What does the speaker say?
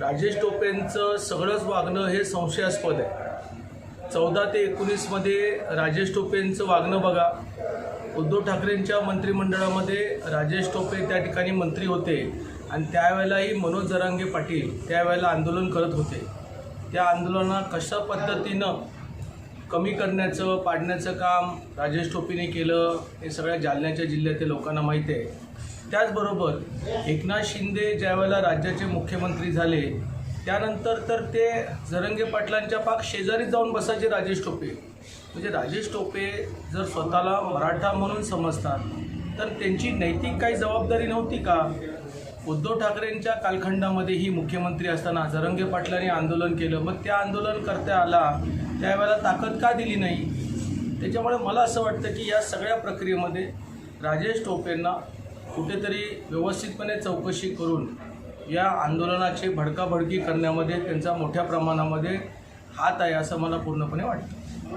राजेश टोपेंचं सगळंच वागणं हे संशयास्पद आहे. चौदा ते एकोणीसमध्ये राजेश टोपेंचं वागणं बघा. उद्धव ठाकरेंच्या मंत्रिमंडळामध्ये राजेश टोपे त्या ठिकाणी मंत्री होते आणि त्यावेळेलाही मनोज जरांगे पाटील त्यावेळेला आंदोलन करत होते. त्या आंदोलना कशा पद्धतीनं कमी करण्याचं पाडण्याचं काम राजेश टोपेने केलं हे सगळ्या जालन्याच्या जिल्ह्यातील लोकांना माहीत आहे. त्याचबरोबर एकनाथ शिंदे ज्यावेळेला राज्याचे मुख्यमंत्री झाले त्यानंतर तर ते झरंगे पाटलांच्या पाक शेजारी जाऊन बसायचे राजेश टोपे. म्हणजे राजेश टोपे जर स्वतःला मराठा म्हणून समजतात तर त्यांची नैतिक काही जबाबदारी नव्हती का? उद्धव ठाकरेंच्या कालखंडामध्ये ही मुख्यमंत्री असताना जरंगे पाटलांनी आंदोलन केलं. मग त्या आंदोलन करता आला त्यावेळेला ताकद का दिली नाही? त्याच्यामुळे मला असं वाटतं की या सगळ्या प्रक्रियेमध्ये राजेश टोपेंना कुठेतरी व्यवस्थितपणे चौकशी करून या आंदोलनाची भडकाभडकी करण्यामध्ये त्यांचा मोठ्या प्रमाणामध्ये हात आहे असं मला पूर्णपणे वाटतं.